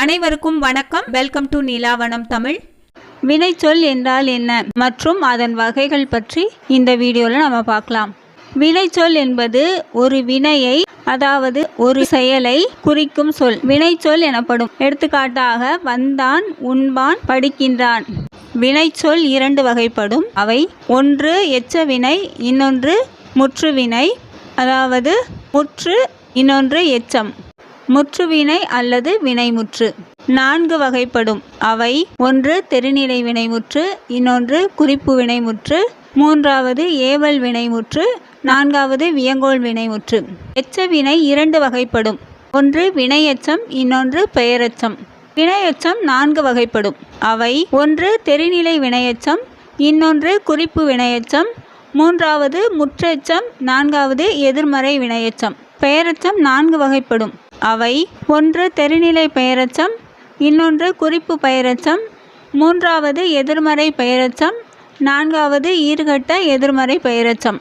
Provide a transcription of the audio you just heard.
அனைவருக்கும் வணக்கம். Welcome to நீலாவனம் Tamil வினைச்சொல் என்றால் என்ன மற்றும் அதன் வகைகள் பற்றி இந்த வீடியோவில் நம்ம பார்க்கலாம். வினைச்சொல் என்பது ஒரு வினையை அதாவது ஒரு செயலை குறிக்கும் சொல். வினைச்சொல் எனப்படும் எடுத்துக்காட்டாக வந்தான் உண்பான் படிக்கின்றான். வினைச்சொல் இரண்டு வகைப்படும். அவை ஒன்று எச்ச வினை இன்னொன்று முற்று வினை அதாவது முற்று இன்னொன்று எச்சம். முற்றுவினை அல்லது வினைமுற்று. நான்கு வகைப்படும். அவை ஒன்று தெருநிலை வினைமுற்று இன்னொன்று குறிப்பு வினைமுற்று மூன்றாவது ஏவல் வினைமுற்று நான்காவது வியங்கோள் வினைமுற்று. எச்ச வினை இரண்டு வகைப்படும். ஒன்று வினையச்சம் இன்னொன்று பெயரச்சம். வினையச்சம் நான்கு வகைப்படும். அவை ஒன்று தெரிநிலை வினையச்சம் இன்னொன்று குறிப்பு வினையச்சம் மூன்றாவது முற்றெச்சம் நான்காவது எதிர்மறை வினையச்சம். பெயரச்சம் நான்கு வகைப்படும். அவை ஒன்று தெரிநிலை பெயரச்சம் இன்னொன்று குறிப்பு பெயரச்சம் மூன்றாவது எதிர்மறை பெயரச்சம் நான்காவது ஈறுகட்ட எதிர்மறை பெயரச்சம்.